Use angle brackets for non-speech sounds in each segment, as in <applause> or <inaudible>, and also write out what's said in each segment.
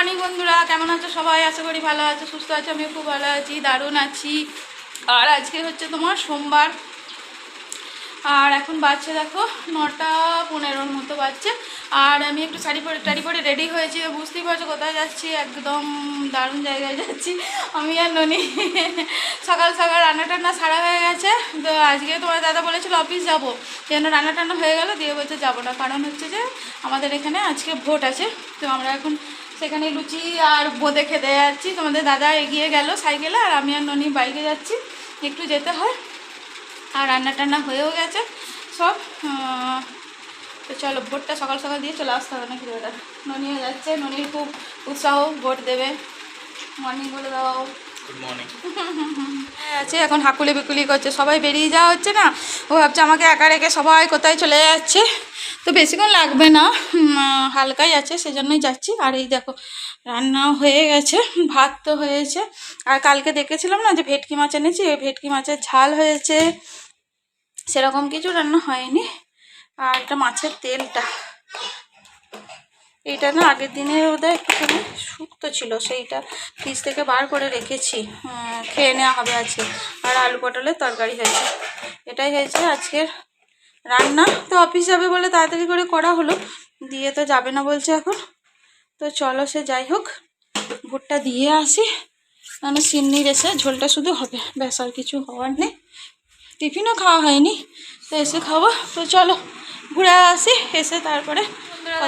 Morning বন্ধুরা। কেমন আছো সবাই? আশা করি ভালো আছো, সুস্থ আছো, আমিও খুব ভালো আছি, দারুণ আছি। আর আজকে হচ্ছে তোমার সোমবার। আর এখন বাচ্চা দেখো নটা পনেরোর মতো বাচ্চা আর আমি একটু শাড়ি পরে টাড়ি পরে রেডি হয়েছি বুঝতেই পারছ কোথায় যাচ্ছি, একদম দারুণ জায়গায় যাচ্ছি। আমি আর ননি। সকাল সকাল রান্না টান্না সারা হয়ে গেছে। তো আজকে তোমার দাদা বলেছিল, অফিস যাব। যেন রান্না টান্না হয়ে গেল, দিয়ে বলছে যাব না। কারণ হচ্ছে যে আমাদের এখানে আজকে ভোট আছে। তো আমরা এখন সেখানে লুচি আর বোঁদে খেতে যাচ্ছি। তোমাদের দাদা এগিয়ে গেল সাইকেলে আর আমি আর ননি বাইকে যাচ্ছি। একটু যেতে হয়। আর রান্না টান্না হয়েও গেছে। সব তো চলো ভোটটা সকাল সকাল দিয়ে চলে আসতে হবে নাকি দাদা? ননিও যাচ্ছে। ননির খুব উৎসাহ ভোট দেবে। মর্নিং বলে দাও। গুড আছে এখন হাকুলি বিকুলি করছে। সবাই বেরিয়ে যাওয়া হচ্ছে না। ও ভাবছে আমাকে একা রেখে সবাই কোথায় চলে যাচ্ছে। তো বেশিক্ষণ লাগবে না হালকাই আছে সেজন্যই যাচ্ছি। আর এই দেখো রান্নাও হয়ে গেছে, ভাত তো হয়েছে। আর কালকে দেখেছিলাম না যে ভেটকি মাছ এনেছি, ওই ভেটকি মাছের ঝাল হয়েছে। সেরকম কিছু রান্না হয়নি। আর এটা মাছের তেলটা। এইটা না আগের দিনে ওদের একটুখানি শুক্তো ছিল, সেইটা ফ্রিজ থেকে বার করে রেখেছি। খেয়ে নেওয়া হবে আজকে। আর আলু পটলের তরকারি হয়েছে। এটাই হয়েছে আজকের রান্না তো অফিস যাবে বলে তাড়াতাড়ি করে করা হলো দিয়ে তো যাবে না বলছে এখন। তো চলো সে যাই হোক ভুট্টা দিয়ে আসি মানে সিন্নির এসে ঝোলটা শুধু হবে ব্যাস আর কিছু হওয়ার নেই। টিফিনও খাওয়া হয়নি তো এসে খাব। তো চলো ঘুরে আসি এসে তারপরে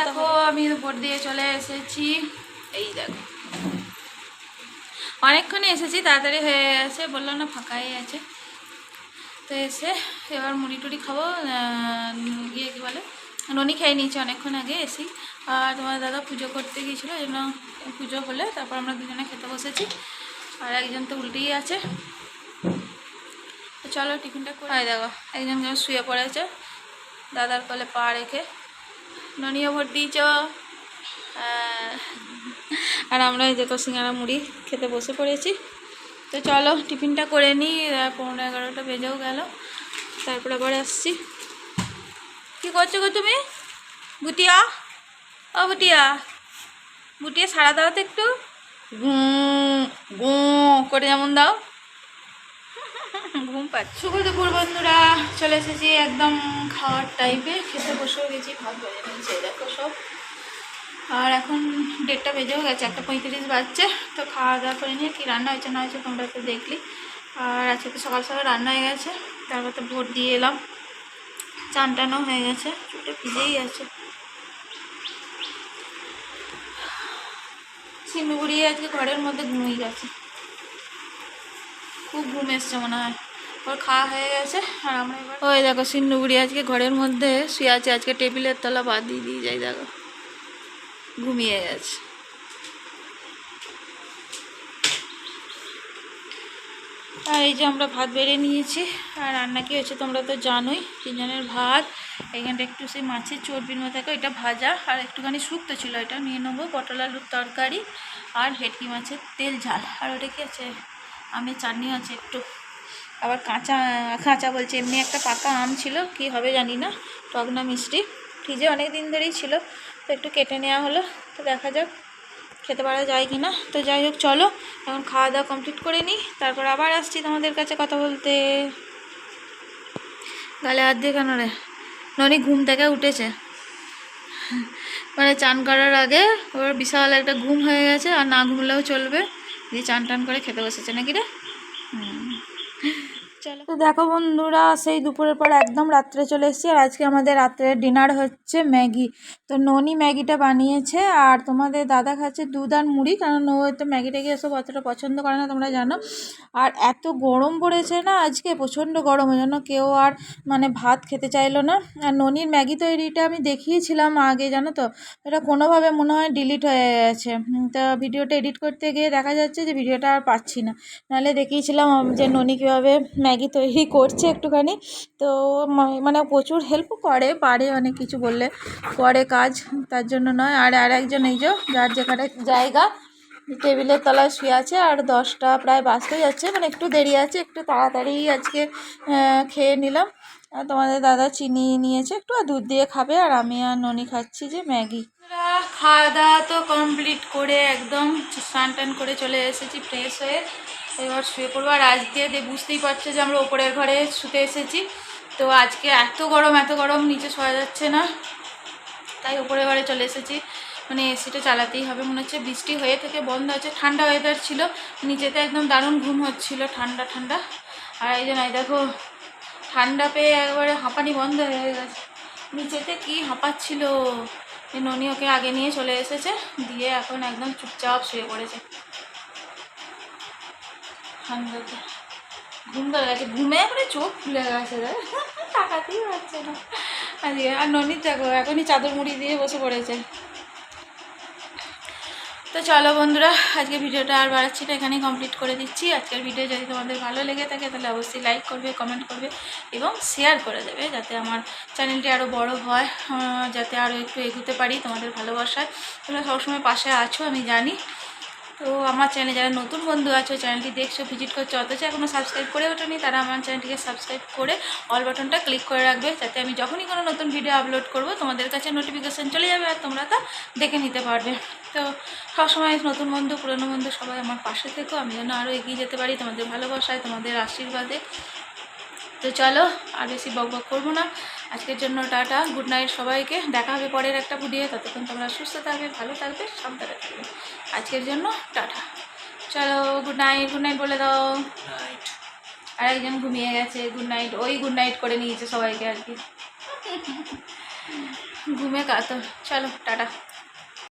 দেখো আমি ভোট দিয়ে চলে এসেছি। এই দেখো। অনেকক্ষণে এসেছি তাড়াতাড়ি হয়ে গেছে বলল না ফাঁকাই আছে। তো এসে এবার মুড়ি টুড়ি খাব গিয়ে কী বলে, ননি খেয়ে নিয়েছি অনেকক্ষণ আগে এসি আর তোমার দাদা পুজো করতে গিয়েছিল জন্য পুজো হলে তারপর আমরা দুজনে খেতে বসেছি। আর একজন তো উল্টেই আছে। চলো টিফিনটা করে দেখো, একজন কেন শুয়ে পড়েছে, দাদার কলে পা রেখে। ননিও ভোট দিয়েছ। আর আমরা এই দেখো সিঙ্গারা মুড়ি খেতে বসে পড়েছি। তো চলো, টিফিনটা করে নিই পনেরো এগারোটা বেজেও গেল। তারপরে আবার আসছি। কি করছ গো তুমি? বুটিয়া ও বুটিয়া বুটিয়া সারা দাও তো একটু। গুঁ গুঁ করে যেমন দাও। ঘুম পাচ্ছে শুভ দুপুর বন্ধুরা। চলে এসেছি একদম খাওয়ার টাইপে খেতে বসেও গেছি, ভাত বেজে নিয়েছে দেখো সব। আর এখন ডেটটা বেজেও গেছে, একটা পঁয়ত্রিশ বাজছে, তো খাওয়া দাওয়া করে নিয়ে কী রান্না হয়েছে না হয়েছে তোমরা তো দেখলি। আর আজকে তো সকাল সকাল রান্না হয়ে গেছে, তারপর তো ভোট দিয়ে এলাম, চান টানও হয়ে গেছে চুলটা ভিজেই আছে। বুড়িয়ে আজকে ঘরের মধ্যে ঘুমিয়ে গেছে। খুব ঘুম এসছে মনে হয়। ওর খাওয়া হয়ে গেছে, আর আমরা ওই দেখো সিন্নুগুড়ি আজকে ঘরের মধ্যে শুয়ে আছে, আজকে টেবিলের তলা বাদ দিয়ে দিয়ে যাই দেখো। ঘুমিয়ে গেছে। আর এই যে আমরা ভাত বেড়ে নিয়েছি, আর রান্না কি হয়েছে তোমরা তো জানোই, তিনজনের ভাত। এখানটা একটু সেই মাছের চর্বির মতো থাকে, এটা ভাজা, আর একটুখানি শুক্তো ছিল, এটা নিয়ে নেব, পটল আলুর তরকারি আর ভেটকি মাছের তেল ঝাল। আর ওটা কি আছে? আমের চাটনি আছে একটু। আবার কাঁচা কাঁচা বলছে, এমনি একটা পাকা আম ছিল, কি হবে জানি না, টগনা মিষ্টি। ফ্রিজে অনেক দিন ধরেই ছিল তো একটু কেটে নেওয়া হলো, তো দেখা যাক খেতে পারা যায় কি না তো যাই হোক, চলো, এখন খাওয়া দাওয়া কমপ্লিট করে নিই, তারপর আবার আসছি তোমাদের কাছে কথা বলতে। গালে হাত দিয়ে কেন রে? ননি ঘুম থেকে উঠেছে। মানে চান করার আগে ওর বিশাল একটা ঘুম হয়ে গেছে, আর না ঘুমলেও চলবে। দিয়ে চান টান করে খেতে বসেছে, নাকি রে? হুম। তো দেখো বন্ধুরা, সেই দুপুরের পর একদম রাত্রে চলে এসেছি। আর আজকে আমাদের রাত্রের ডিনার হচ্ছে ম্যাগি। তো ননি ম্যাগিটা বানিয়েছে আর তোমাদের দাদা খাচ্ছে দুধ আর মুড়ি, কারণ ও তো ম্যাগি ট্যাগি এসব অতটা পছন্দ করে না, তোমরা জানো। আর এত গরম পড়েছে না আজকে, প্রচণ্ড গরম, ওই জন্য কেউ আর মানে ভাত খেতে চাইলো না। আর ননির ম্যাগি তৈরিটা আমি দেখিয়েছিলাম আগে, জানো তো? এটা কোনোভাবে মনে হয় ডিলিট হয়ে গেছে। তা ভিডিওটা এডিট করতে গিয়ে দেখা যাচ্ছে যে ভিডিওটা আর পাচ্ছি না। নাহলে দেখিয়েছিলাম যে ননি কীভাবে ম্যাগি তৈরি করছে একটুখানি। তো মানে প্রচুর হেল্প করে, পারে অনেক কিছু বললে। করে কাজ, তার জন্য নয়। আর আর একজন এই যে, যার যেখানে জায়গা, টেবিলের তলায় শুয়ে আছে, আর দশটা, প্রায় বাঁচতে যাচ্ছে। মানে একটু দেরি আছে, একটু তাড়াতাড়ি আজকে খেয়ে নিলাম। আর তোমাদের দাদা চিনি নিয়েছে, একটু আর দুধ দিয়ে খাবে, আর আমি আর ননি খাচ্ছি যে ম্যাগি। খাওয়া দাওয়া তো কমপ্লিট করে একদম স্নান টান করে চলে এসেছি ফ্রেশ হয়ে এবার শুয়ে পড়ব। আর আজকে যে বুঝতেই পারছ যে আমরা ওপরের ঘরে শুতে এসেছি। তো আজকে এত গরম এত গরম, নিচে শোয়া যাচ্ছে না। তাই ওপরের ঘরে চলে এসেছি। মানে এসিটা চালাতেই হবে, মনে হচ্ছে বৃষ্টি হয়ে থেকে বন্ধ হচ্ছে ঠান্ডা ওয়েদার ছিল, নিচেতে একদম দারুণ ঘুম হচ্ছিল, ঠান্ডা ঠান্ডা। আর এই জন্য দেখো ঠান্ডা পেয়ে একবারে হাঁপানি বন্ধ হয়ে গেছে। নিচেতে কি হাঁপাচ্ছিল? ননি ওকে আগে নিয়ে চলে এসেছে, দিয়ে এখন একদম চুপচাপ শুয়ে পড়েছে। ঠান্ডাতে। ঘুম ধরে গেছে। ঘুমে একবারে চোখ খুলে গেছে <laughs> তাকাতেই পারছে না। আর ননির দেখো, এখনই চাদর মুড়ি দিয়ে বসে পড়েছে। তো চলো বন্ধুরা আজকে ভিডিওটা আর বাড়াচ্ছি না, এখানেই কমপ্লিট করে দিচ্ছি। আজকের ভিডিও যদি তোমাদের ভালো লেগে থাকে, তাহলে অবশ্যই লাইক করবে কমেন্ট করবে এবং শেয়ার করে দেবে যাতে আমার চ্যানেলটি আরও বড় হয় যাতে আরও একটু এগোতে পারি তোমাদের ভালোবাসায়। তোমরা সবসময় পাশে আছো, আমি জানি। তো আমার চ্যানেলে যারা নতুন বন্ধু আছো চ্যানেলটি দেখছ ভিজিট করছ, অথচ এখনও সাবস্ক্রাইব করে ওঠেনি, তারা আমার চ্যানেলটিকে সাবস্ক্রাইব করে অল বাটনটা ক্লিক করে রাখবে, যাতে আমি যখনই কোনো নতুন ভিডিও আপলোড করব, তোমাদের কাছে নোটিফিকেশান চলে যাবে আর তোমরা তা দেখে নিতে পারবে। তো সবসময় নতুন বন্ধু, পুরনো বন্ধু সবাই আমার পাশে থেকো আমি যেন আরও এগিয়ে যেতে পারি তোমাদের ভালোবাসায়, তোমাদের আশীর্বাদে। তো চলো আর বেশি বক বক করব না। আজকের জন্য টাটা গুড নাইট সবাইকে। দেখা হবে পরের একটা ভিডিও ততক্ষণ তোমরা সুস্থ থাকবে ভালো থাকবে সাবধানে থাকবে। আজকের জন্য টাটা। চলো গুড নাইট গুড নাইট বলে দাও। আর একজন ঘুমিয়ে গেছে গুড নাইট। ওই গুড নাইট করে নিয়েছে সবাইকে আর কি। <laughs> ঘুমে কাত চলো টাটা।